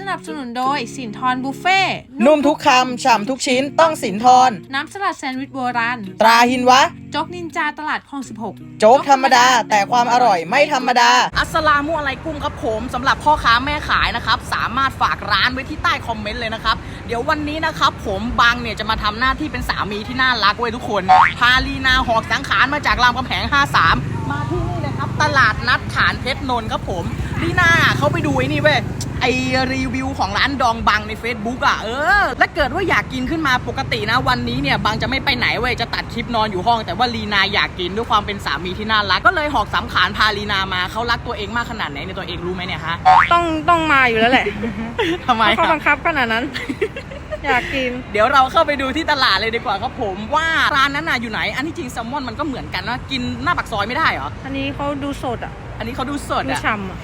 สนับสนุนโดยสินทรบุฟเฟ่ต์นุ่มทุกคำ ฉ่ำทุกชิ้นต้องสินทร น้ำสลัดแซนด์วิชโบราณตราหินวะ โจ๊กนินจาตลาดคลอง 16 โจ๊กธรรมดา แต่ความอร่อยไม่ธรรมดา อัสสลามุอะลัยกุมครับผมสำหรับพ่อค้าแม่ขายนะครับ สามารถฝากร้านไว้ที่ใต้คอมเมนต์เลยนะครับ เดี๋ยววันนี้นะครับ ผมบังเนี่ยจะมาทำหน้าที่เป็นสามีที่น่ารักไว้ยทุกคน พาลีนาหอกสังขารมาจากรามคำแหง 53 มาที่นี่เลยครับตลาดนัดฐานเพชรนนท์ครับผม ลีนาเขาไปดูไอ้นี่เว้ยไอรีวิวของร้านดองบังใน Facebook อะเออแล้วเกิดว่าอยากกินขึ้นมาปกตินะวันนี้เนี่ยบังจะไม่ไปไหนเว้ยจะตัดคลิปนอนอยู่ห้อง แต่ว่าลีนาอยากกินด้วยความเป็นสามีที่น่ารักก็เลยหอกสำขานพาลีนามาเขารักตัวเองมากขนาดไหนในยตัวเองรู้ไหมเนี่ยฮะต้องต้องมาอยู่แล้วแหละ ทำไมเขาอะ บังคับขนาดนั้น อยากกิน เดี๋ยวเราเข้าไปดูที่ตลาดเลยดีกว่าครับผมว่าร้านนั้นน่ะอยู่ไหน อันที่จริงแซลมอนมันก็เหมือนกันนะกินหน้าปากซอยไม่ได้เหรอ อันนี้เขาดูสดอะ อันนี้เขาดูสดดูอะฉ่ำอะ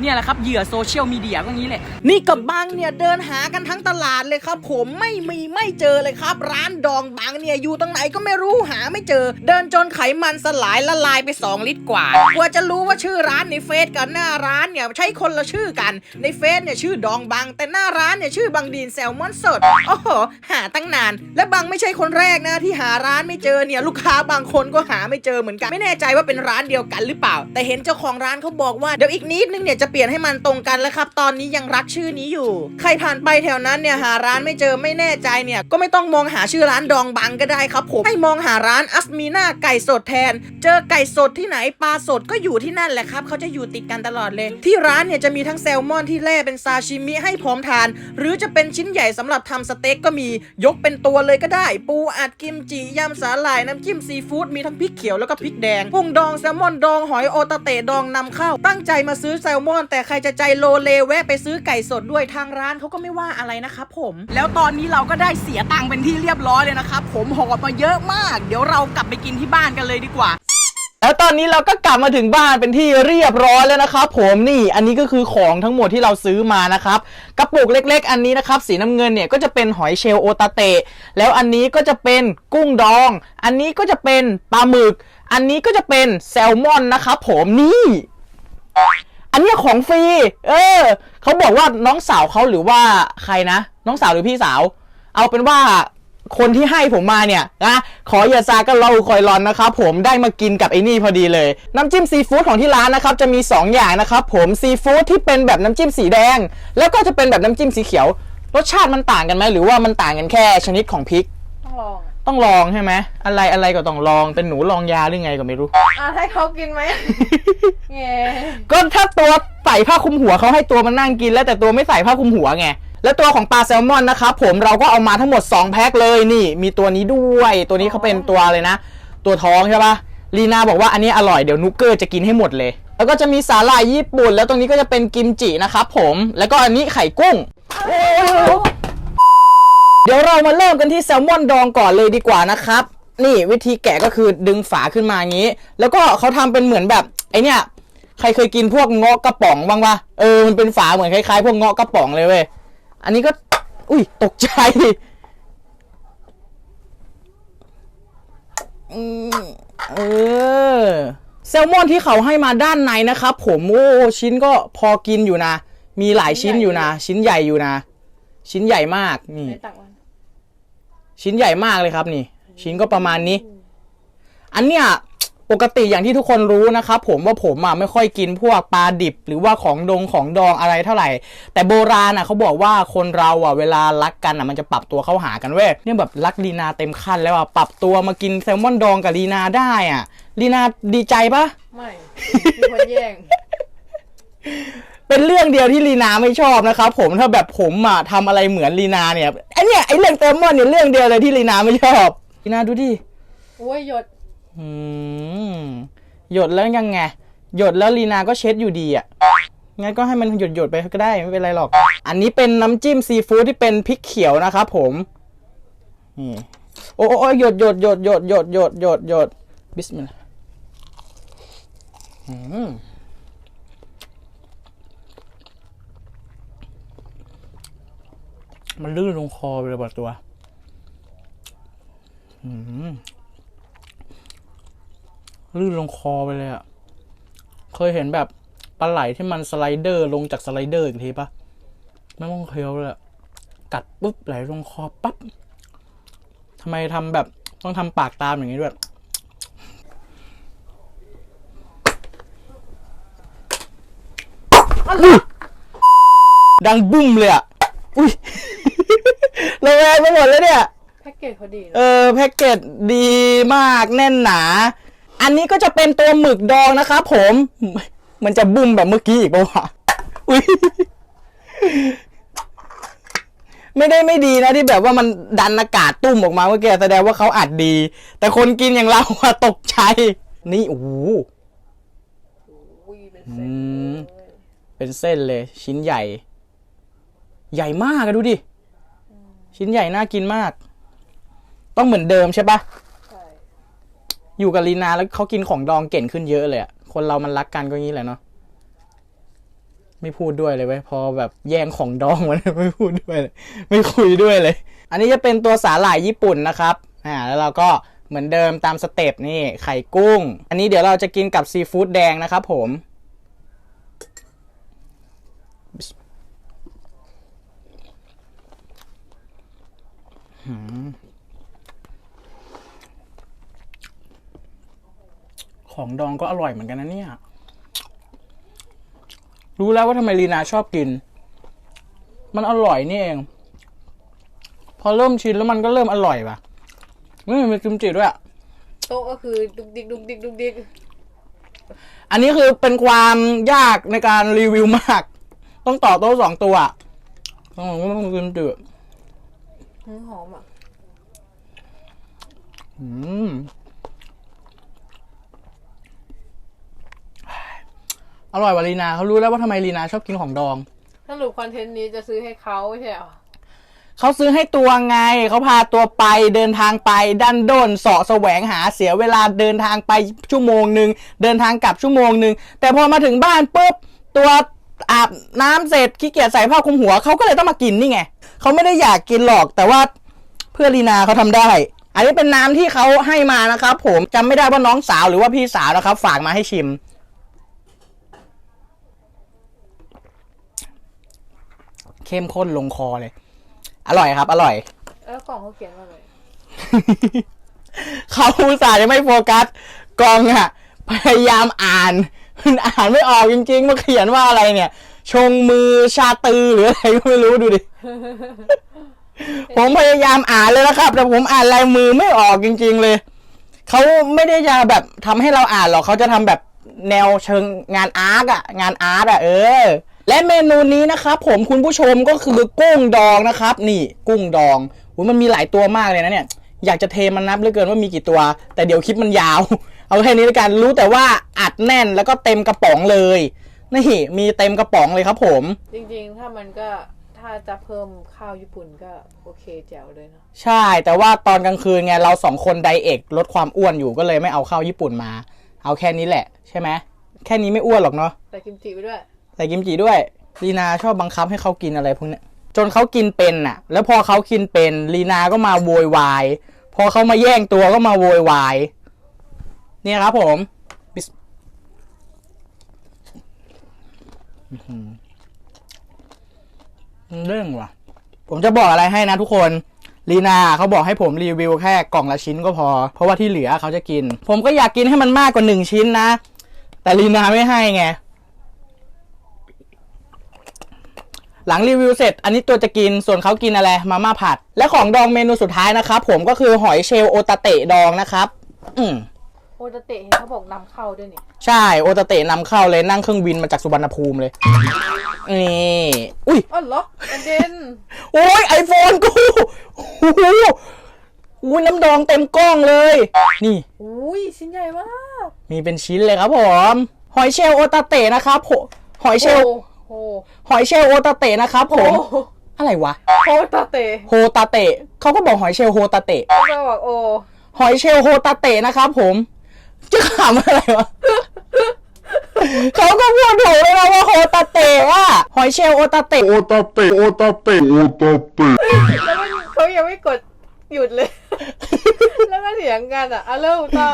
เนี่ยแหละครับเหยื่อโซเชียลมีเดียก็งี้แหละนี่กับบังเนี่ยเดินหากันทั้งตลาดเลยครับ ผมไม่มีไม่เจอเลยครับ ร้านดองบังเนี่ยอยู่ตรงไหนก็ไม่รู้หาไม่เจอ เดินจนไขมันสลายละลายไป 2 ลิตรกว่ากว่าจะรู้ว่าชื่อร้านในเฟซกับหน้าร้านเนี่ยใช้คนละชื่อกันในเฟซเนี่ยชื่อดองบัง แต่หน้าร้านเนี่ยชื่อบังดีนแซลมอนสดโอ้โหหาตั้งนาน และบังไม่ใช่คนแรกนะที่หาร้านไม่เจอเนี่ยลูกค้าบางคนก็หาไม่เจอเหมือนกันไม่แน่ใจว่าเป็นร้านเดียวกันหรือเปล่า แต่เห็นเจ้าของร้านเขาบอกว่าเดี๋ยวอีกนิดนึงเนี่ยจะเปลี่ยนให้มันตรงกันแล้วครับ ตอนนี้ยังรักชื่อนี้อยู่ ใครผ่านไปแถวนั้นเนี่ยหาร้านไม่เจอไม่แน่ใจเนี่ยก็ไม่ต้องมองหาชื่อร้านดองบังก็ได้ครับผมให้มองหาร้านอัสมีนาไก่สดแทน เจอไก่สดที่ไหนปลาสดก็อยู่ที่นั่นแหละครับเขาจะอยู่ติดกันตลอดเลย ที่ร้านเนี่ยจะมีทั้งแซลมอนที่แล่เป็นซาชิมิให้พร้อมทาน หรือจะเป็นชิ้นใหญ่สำหรับทำสเต็กก็มียกเป็นตัวเลยก็ได้ ปูอัดกิมจิยำสาหร่ายน้ำจิ้มซีฟู้ดมีทั้งพริกเขียวแล้วก็พริกแดงกุ้งดองแซลมอนดองหอยโอตาเตะดองนำเข้า ตั้งใจมาซื้อแซลมอน แต่ใครจะใจโลเลแวะไปซื้อไก่สดด้วยทางร้านเขาก็ไม่ว่าอะไรนะครับผมแล้วตอนนี้เราก็ได้เสียตังค์เป็นที่เรียบร้อยเลยนะครับผมหอบมาเยอะมาก เดี๋ยวเรากลับไปกินที่บ้านกันเลยดีกว่าแล้วตอนนี้เราก็กลับมาถึงบ้านเป็นที่เรียบร้อยแล้วนะครับผมนี่อันนี้ก็คือของทั้งหมดที่เราซื้อมานะครับกระปุกเล็ก ๆ อันนี้นะครับสีน้ำเงินเนี่ยก็จะเป็นหอยเชลโอตาเตะแล้วอันนี้ก็จะเป็นกุ้งดอง อันนี้ก็จะเป็นปลาหมึก อันนี้ก็จะเป็นแซลมอนนะครับผมนี่ อันเนี้ยของฟรี เออ เขาบอกว่าน้องสาวเขาหรือว่าใครนะ น้องสาวหรือพี่สาว เอาเป็นว่าคนที่ให้ผมมาเนี่ยนะขออย่าซาก็เล่าคอยรอนนะครับผมได้มากินกับไอ้นี่พอดีเลย น้ำจิ้มซีฟู้ดของที่ร้านนะครับจะมี 2 อย่างนะครับผมซีฟู้ดที่เป็นแบบน้ำจิ้มสีแดง แล้วก็จะเป็นแบบน้ำจิ้มสีเขียว รสชาติมันต่างกันไหมหรือว่ามันต่างกันแค่ชนิดของพริก ต้องลอง ต้องลองใช่ไหมอะไรอะไรก็ต้องลองเป็นหนูลองยาหรือไงก็ไม่รู้ อะให้เขากินไหมเงี้ก็ถ้าตัวใส่ผ้าคลุมหัวเขาให้ตัวมันนั่งกิน แล้วแต่ตัวไม่ใส่ผ้าคลุมหัวไงแล้วตัวของปลาแซลมอนนะครับผมเราก็เอามาทั้งหมด 2 แพ็คเลยนี่ มีตัวนี้ด้วยตัวนี้เขาเป็นตัวเลยนะ ตัวท้องใช่ปะลีนาบอกว่าอันนี้อร่อยเดี๋ยวนุกเกอร์จะกินให้หมดเลย แล้วก็จะมีสาหร่ายญี่ปุ่น แล้วตรงนี้ก็จะเป็นกิมจินะครับผมแล้วก็อันนี้ไข่กุ้ง เดี๋ยวเรามาเริ่มกันที่แซลมอนดองก่อนเลยดีกว่านะครับ นี่วิธีแกะก็คือดึงฝาขึ้นมาอย่างนี้ แล้วก็เขาทำเป็นเหมือนแบบไอเนี่ย ใครเคยกินพวกเงาะกระป๋องบ้างปะเออมันเป็นฝาเหมือนคล้ายๆ พวกเงาะกระป๋องเลยเว้ยอันนี้ก็ อุ้ยตกใจอืมเออแซลมอนที่เขาให้มาด้านในนะครับ ผมโอ้ชิ้นก็พอกินอยู่นะ มีหลายชิ้นอยู่นะ ชิ้นใหญ่อยู่นะ ชิ้นใหญ่มากนี่ ชิ้นใหญ่มากเลยครับนี่ ชิ้นก็ประมาณนี้ อันเนี้ยปกติอย่างที่ทุกคนรู้นะครับผมว่าผมอะไม่ค่อยกินพวกปลาดิบ หรือว่าของดงของดองอะไรเท่าไหร่ แต่โบราณอะเขาบอกว่าคนเราอะเวลารักกันอะมันจะปรับตัวเข้าหากันเว้ยเนี่ยแบบรักลีนาเต็มขั้นแล้วอะปรับตัวมากินแซลมอนดองกับลีนาได้อะลีนาดีใจปะไม่มีคนแย่ง เป็นเรื่องเดียวที่ลีนาไม่ชอบนะครับผมถ้าแบบผมอะทำอะไรเหมือนลีนาเนี่ยไอเนี่ยไอเรื่องแซลมอนเนี่ยเรื่องเดียวเลยที่ลีนาไม่ชอบลีนาดูดิโอ้ยหยดอืมหยดแล้วยังไงหยดแล้วลีนาก็เช็ดอยู่ดีอะงั้นก็ให้มันหยดหยดๆไปก็ได้ไม่เป็นไรหรอก อันนี้เป็นน้ำจิ้มซีฟู้ดที่เป็นพริกเขียวนะครับผมนี่โอ้โอ้โอ้หยดหยดหยดหยดหยดหยดหยดหยดบิสมิลลาห์ มันลื่นลงคอไปเลยบดตัว ลื่นลงคอไปเลยอะเคยเห็นแบบปลาไหลที่มันสไลเดอร์ลงจากสไลเดอร์อีกทีปะไม่ต้องเคี้ยวเลยอะกัดปุ๊บไหลลงคอปั๊บทำไมทำแบบต้องทำปากตามอย่างนี้ด้วยอุ๊ยดังบุ้มเลยอะ อุ้ย ระแวงไปหมดเลยเนี่ย แพ็กเกจเขาดีเอนะอแพ็กเกจดีมากแน่นหนา อันนี้ก็จะเป็นตัวหมึกดองนะครับผม มันจะบุ้มแบบเมื่อกี้อีกปะวะอุ้ยไม่ได้ไม่ดีนะที่แบบว่ามันดันอากาศตุ้มออกมาเมื่อกี้แสดงว่าเขาอัดดี แต่คนกินอย่างเราอะตกใจ นี่โอ้โหอุ้ยเป็นอืเซ็ตมเป็นเส้นเลย ชิ้นใหญ่ ใหญ่มากอะดูดิ ชิ้นใหญ่น่ากินมาก ต้องเหมือนเดิมใช่ปะใช่อยู่กับลีนาแล้วเขากินของดองเก่งขึ้นเยอะเลยอะคนเรามันรักกันก็งี้แหละเนาะไม่พูดด้วยเลยเว้ยพอแบบแย่งของดองมันไม่พูดด้วยเลย ไม่คุยด้วยเลย อันนี้จะเป็นตัวสาหร่ายญี่ปุ่นนะครับอ่าแล้วเราก็เหมือนเดิมตามสเต็ปนี่ไข่กุ้ง อันนี้เดี๋ยวเราจะกินกับซีฟู้ดแดงนะครับผม ของดองก็อร่อยเหมือนกันนะเนี่ย รู้แล้วว่าทำไมลีนาชอบกิน มันอร่อยนี่เอง พอเริ่มชินแล้วมันก็เริ่มอร่อยว่ะนี่มีกิมจิด้วยอะโต๊ะก็คือดุกดิกดุกดิกดุกดิกอันนี้คือเป็นความยากในการรีวิวมาก ต้องต่อโต๊ะสองตัวอะต้องต้องกิมจิ หืมหอมอะ อืมอร่อยว่ะลีนาเขารู้แล้วว่าทำไมลีนาชอบกินของดอง สรุปคอนเทนต์นี้จะซื้อให้เขาไม่ใช่เหรอเขาซื้อให้ตัวไง เขาพาตัวไปเดินทางไปดันด้นเสาะแสวงหาเสียเวลาเดินทางไปชั่วโมงหนึ่งเดินทางกลับชั่วโมงหนึ่งแต่พอมาถึงบ้านปุ๊บตัวอาบน้ำเสร็จขี้เกียจใส่ผ้าคลุมหัวเขาก็เลยต้องมากินนี่ไง เขาไม่ได้อยากกินหรอก แต่ว่าเพื่อลีนาเขาทำได้ อันนี้เป็นน้ำที่เขาให้มานะครับ ผมจำไม่ได้ว่าน้องสาวหรือว่าพี่สาวนะครับ ฝากมาให้ชิม เข้มข้นลงคอเลย อร่อยครับ อร่อยแล้วกล่องเขาเขียนว่าอะไรเขาอุตส่าห์จะไม่โฟกัสกองอะพยายามอ่านมันอ่านไม่ออกจริงๆมันเขียนว่าอะไรเนี่ย ชงมือชาตือหรืออะไรก็ไม่รู้ดูดิ ผมพยายามอ่านเลยนะครับ แต่ผมอ่านลายมือไม่ออกจริง ๆเลย เขาไม่ได้จะแบบทำให้เราอ่านหรอกเขาจะทำแบบแนวเชิงงานอาร์ตอะงานอาร์ตอะเออ และเมนูนี้นะครับผมคุณผู้ชมก็คือกุ้งดองนะครับ นี่กุ้งดองอุ๊ยมันมีหลายตัวมากเลยนะเนี่ย อยากจะเทมันนับเหลือเกินว่ามีกี่ตัว แต่เดี๋ยวคลิปมันยาว เอาแค่นี้แล้วกันรู้แต่ว่าอัดแน่นแล้วก็เต็มกระป๋องเลย นี่มีเต็มกระป๋องเลยครับผม จริงๆ ถ้ามันก็ถ้าจะเพิ่มข้าวญี่ปุ่นก็โอเคแจ๋วเลยเนาะใช่ แต่ว่าตอนกลางคืนไงเราสองคนไดเอทลดความอ้วนอยู่ก็เลยไม่เอาข้าวญี่ปุ่นมา เอาแค่นี้แหละ ใช่ไหมแค่นี้ไม่อ้วนหรอกเนาะแต่กิมจิไปด้วย ใส่กิมจิด้วยลีนาชอบบังคับให้เขากินอะไรพวกเนี้ยจนเขากินเป็นน่ะ แล้วพอเขากินเป็นลีนาก็มาโวยวาย พอเขามาแย่งตัวก็มาโวยวาย เนี่ยครับผมบิสอื้อหือมัน เรื่องว่ะ ผมจะบอกอะไรให้นะทุกคนลีนาเขาบอกให้ผมรีวิวแค่กล่องละชิ้นก็พอ เพราะว่าที่เหลือเขาจะกิน ผมก็อยากกินให้มันมากกว่าหนึ่งชิ้นนะ แต่ลีนาไม่ให้ไง หลังรีวิวเสร็จ อันนี้ตัวจะกินส่วนเขากินอะไร มาม่าผัด และของดองเมนูสุดท้ายนะครับผมก็คือหอยเชลโอตาเตะดองนะครับ อืม โอตาเตะเห็นเขาบอกนำเข้าด้วยนี่ใช่โอตาเตะนำเข้าเลยนั่งเครื่องบินมาจากสุวรรณภูมิเลยนี่อุ้ย อ๋อเหรอประเด็นโอ้ยไอโฟนกูโอ้โหอุ้ยน้ำดองเต็มกล้องเลย นี่ อุ้ยชิ้นใหญ่มากมีเป็นชิ้นเลยครับผมหอยเชลล์โอตาเตะนะครับผมหอยเชลล์โอ้โหหอยเชลล์โอตาเตะนะครับผโอ้ม โหอะไรวะโอตาเตะโฮตาเตะเขาก็บอกหอยเชลล์โฮตาเตะเขาก็บอกโอ้หอยเชลล์โฮตาเตะนะครับผม จะขำอะไรวะ เขาก็พูดถูกเลยนะว่าโฮตาเตะอะหอยเชลล์โอตาเตะ Otate, otate, otate. แล้วมันเขายังไม่กดหยุดเลย แล้วก็เถียงกันอะเอาเริ่มต่อ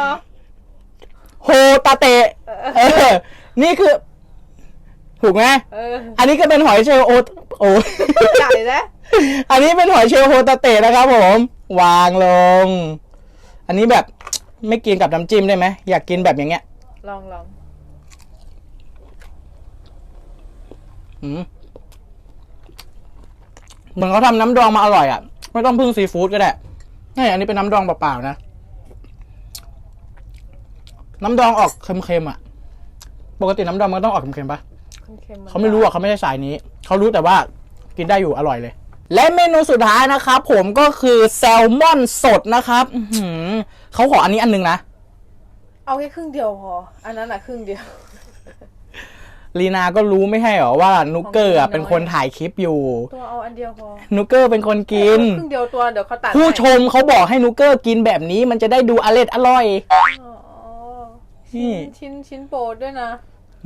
โฮตาเตะเออนี่คือ ถูกไหมเอออันนี้ก็เป็นหอยเชลล์โอโอใหญ่นะ อันนี้เป็นหอยเชลล์โฮตาเตะนะครับผม วางลง อันนี้แบบ ไม่กินกับน้ำจิ้มได้ไหมอยากกินแบบอย่างเงี้ย ลองลองอืมเหมือนเขาทำน้ำดองมาอร่อยอะ ไม่ต้องพึ่งซีฟู้ดก็ได้นี่อันนี้เป็นน้ำดองเปล่าๆนะ น้ำดองออกเค็มๆอะ ปกติน้ำดองมันก็ต้องออกเค็มๆปะเค็มๆนเขาไม่รู้อะเขาไม่ได้สายนี้ เขารู้แต่ว่ากินได้อยู่อร่อยเลย และเมนูสุดท้ายนะครับผมก็คือแซลมอนสดนะครับ อื้อหือ เขาขออันนี้อันนึงนะ เอาแค่ครึ่งเดียวพอ อันนั้นอะครึ่งเดียว ลีนาก็รู้ไม่ใช่หรอว่านุกเกอร์อะของกินน้อยเป็นคนถ่ายคลิปอยู่ ตัวเอาอันเดียวพอ นุกเกอร์เป็นคนกิน ครึ่งเดียวตัวเดี๋ยวเขาตัดผู้ชให้มเขาบอกให้นุกเกอร์กินแบบนี้มันจะได้ดูอร่อยอร่อยอ๋อนี่ชิ้นชิ้นชิ้นโปรดด้วยนะ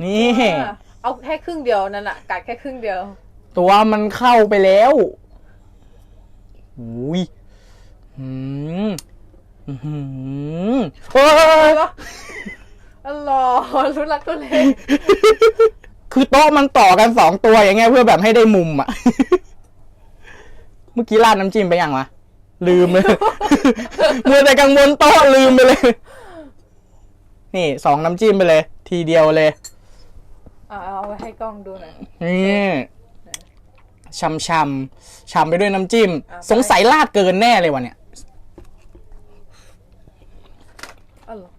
นี่อะเอาแค่ครึ่งเดียวนั่นอะกัดแค่ครึ่งเดียว ตัวมันเข้าไปแล้วอุ้ยอืม อื้อหือเฮ้ยอ๋อรอรู้รักตัวเล็กคือโต๊ะมันต่อกันสองตัวอย่างเงี้ยเพื่อแบบให้ได้มุมอะ เมื่อกี้ราดน้ำจิ้มไปยังวะลืมเลยมัวแต่กังวลโต๊ะลืมไปเลย นี่สองน้ำจิ้มไปเลย ทีเดียวเลย เอาเอาไว้ให้กล้องดูหน่อยนี่ชำชำชำไปด้วยน้ำจิ้มอะสงสัยราดเกินแน่เลยวันเนี้ย อ๋อเหรอ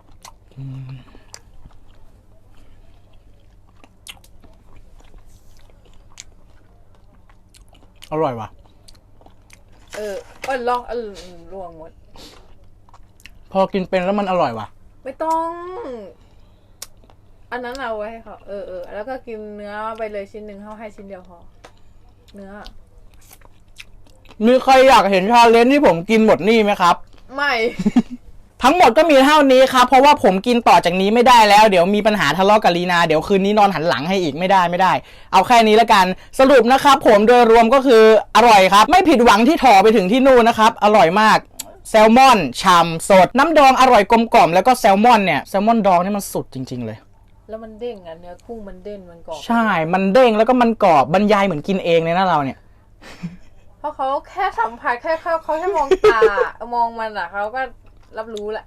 อร่อยว่ะ เออเออลองเออลวงหมด พอกินเป็นแล้วมันอร่อยว่ะ ไม่ต้อง อันนั้นเอาไว้ให้เขาเออเออแล้วก็กินเนื้อไปเลยชิ้นหนึ่งเขาให้ชิ้นเดียวพอเนื้อ มีใครอยากเห็นชาเลนจ์ที่ผมกินหมดนี่ไหมครับ ไม่ ทั้งหมดก็มีเท่านี้ครับ เพราะว่าผมกินต่อจากนี้ไม่ได้แล้ว เดี๋ยวมีปัญหาทะเลาะกับลีนา เดี๋ยวคืนนี้นอนหันหลังให้อีกไม่ได้ไม่ได้ เอาแค่นี้ละกัน สรุปนะครับผมโดยรวมก็คืออร่อยครับ ไม่ผิดหวังที่ถอไปถึงที่นู่นนะครับ อร่อยมากแซลมอนฉ่ำสด น้ำดองอร่อยกลมกล่อมแล้วก็แซลมอนเนี่ยแซลมอนดองนี่มันสุดจริง ๆ เลย แล้วมันเด้งอะเนื้อกุ้งมันเด้งมันกรอบใช่ มันเด้งแล้วก็มันกรอบบรรยายเหมือนกินเองเลยนะเราเนี่ย เพราะเขาแค่สัมผัสแค่เขาเขาแค่มองตามองมันอะเขาก็ รับรู้แหละ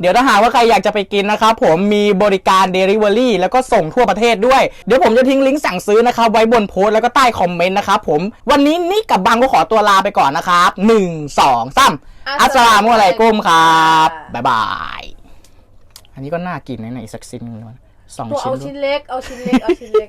เดี๋ยวถ้าหากว่าใครอยากจะไปกินนะครับผมมีบริการ Delivery แล้วก็ส่งทั่วประเทศด้วย เดี๋ยวผมจะทิ้งลิงก์สั่งซื้อนะครับ ไว้บนโพสต์แล้วก็ใต้คอมเมนต์นะครับผมวันนี้นี่กับบังก็ขอตัวลาไปก่อนนะครับหนึ่งสองสามอัสสลามุอะลัยกุมครับบ๊ายบายอันนี้ก็น่ากินนะเนี่ยอีกสักชิ้นหนึงนะสองตัวชิ้เอาน ชิ้นเล็ก เอาชิ้นเล็ก เอาชิ้นเล็ก